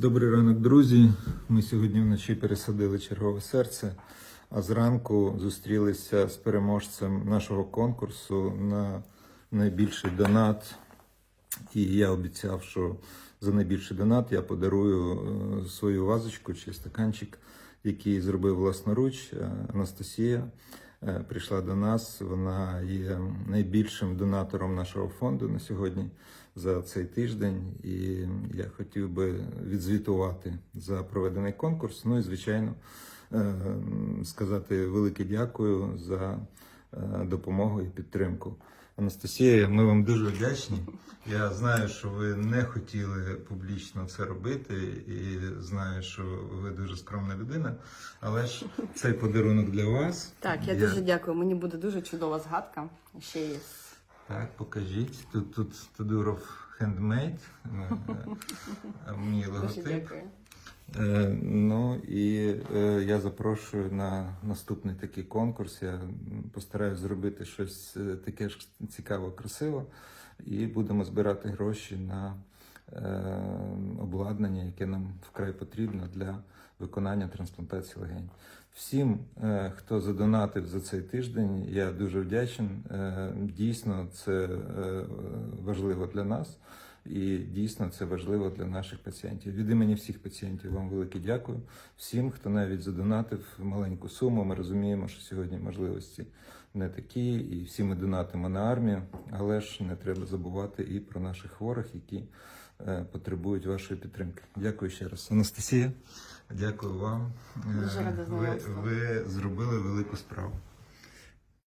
Добрий ранок, друзі. Ми сьогодні вночі пересадили чергове серце, а зранку зустрілися з переможцем нашого конкурсу на найбільший донат. І я обіцяв, що за найбільший донат я подарую е, свою вазочку чи стаканчик, який зробив власноруч. Е, Анастасія прийшла до нас. Вона є найбільшим донатором нашого фонду на сьогодні за цей тиждень. І я хотів би відзвітувати за проведений конкурс. Ну і звичайно е, сказати велике дякую за е, допомогу і підтримку. Анастасія, ми вам дуже вдячні. Я знаю, що ви не хотіли публічно це робити, і знаю, що ви дуже скромна людина. Але ж цей подарунок для вас. Так, я дуже дякую. Мені буде дуже чудова згадка. Ще є. Так, покажіть. Тут тут Тодуров хендмейд. Мій Дуже логотип. Е, Ну і е, я запрошую на наступний такий конкурс. Я постараюсь зробити щось е, таке ж цікаво, красиво, і будемо збирати гроші на обладнання, яке нам вкрай потрібно для виконання трансплантації легень. Всім, хто задонатив за цей тиждень, я дуже вдячен. Дійсно, це важливо для нас. І дійсно це важливо для наших пацієнтів. Від імені всіх пацієнтів вам велике дякую. Всім, хто навіть задонатив маленьку суму. Ми розуміємо, що сьогодні можливості не такі, і всі ми донатимо на армію, але ж не треба забувати і про наших хворих, які е, потребують вашої підтримки. Дякую ще раз, Анастасія. Дякую вам. Дуже Е, рада ви, ви зробили велику справу.